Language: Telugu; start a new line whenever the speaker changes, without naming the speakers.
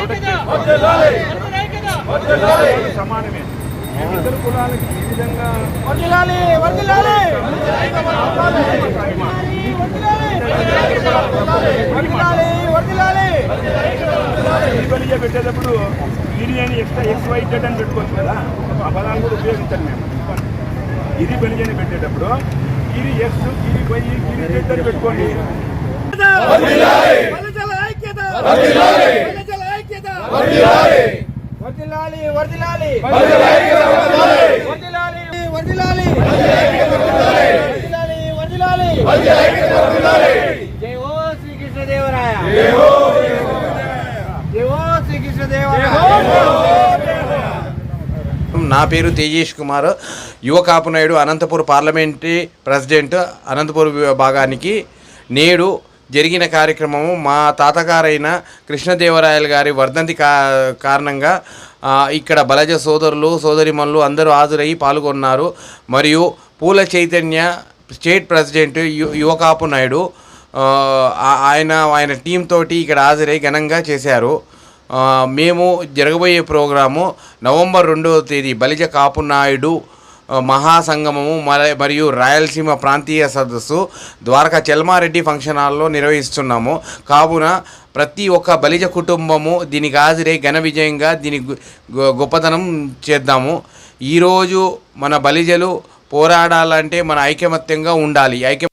ఐక్యత ఐక్యత
సమానమే. ఇద్దరు కులాలకి ఈ విధంగా పెట్టేటప్పుడు ఇది అని ఎక్స్ట్రా ఎక్స్ వై జెడ్ అని పెట్టుకోవచ్చు కదా. ఆ పదాలు కూడా ఉపయోగించాలి మేము. ఇది బలిజని పెట్టేటప్పుడు ఇది ఎక్స్ ఇది వై ఇది జెడ్ అని పెట్టుకోండి.
వర్ధిల్లాలి జై జై
నా పేరు తేజేష్ కుమార్. యువ కాపు నాయుడు అనంతపూర్ పార్లమెంటరీ ప్రెసిడెంట్ అనంతపూర్ భాగానికి నేడు జరిగిన కార్యక్రమము మా తాతగారైన కృష్ణదేవరాయలు గారి వర్ధంతి కా కారణంగా ఇక్కడ బలజ సోదరులు సోదరిమన్లు అందరూ హాజరయ్యి పాల్గొన్నారు. మరియు పూల చైతన్య స్టేట్ ప్రెసిడెంట్ యు యువకాపు నాయుడు ఆయన ఆయన టీం తోటి ఇక్కడ హాజరై ఘనంగా చేశారు. మేము జరగబోయే ప్రోగ్రాము నవంబర్ రెండవ తేదీ బలిజ కాపునాయుడు మహాసంగమము మర- మరియు రాయలసీమ ప్రాంతీయ సదస్సు ద్వారకా చెల్మారెడ్డి ఫంక్షన్ హాల్లో నిర్వహిస్తున్నాము. కావున ప్రతి ఒక్క బలిజ కుటుంబము దీనికి హాజరై ఘన విజయంగా దీని గొ- గొప్పతనం చేద్దాము. ఈరోజు మన బలిజలు పోరాడాలంటే మన ఐకమత్యంగా ఉండాలి. ఐక్య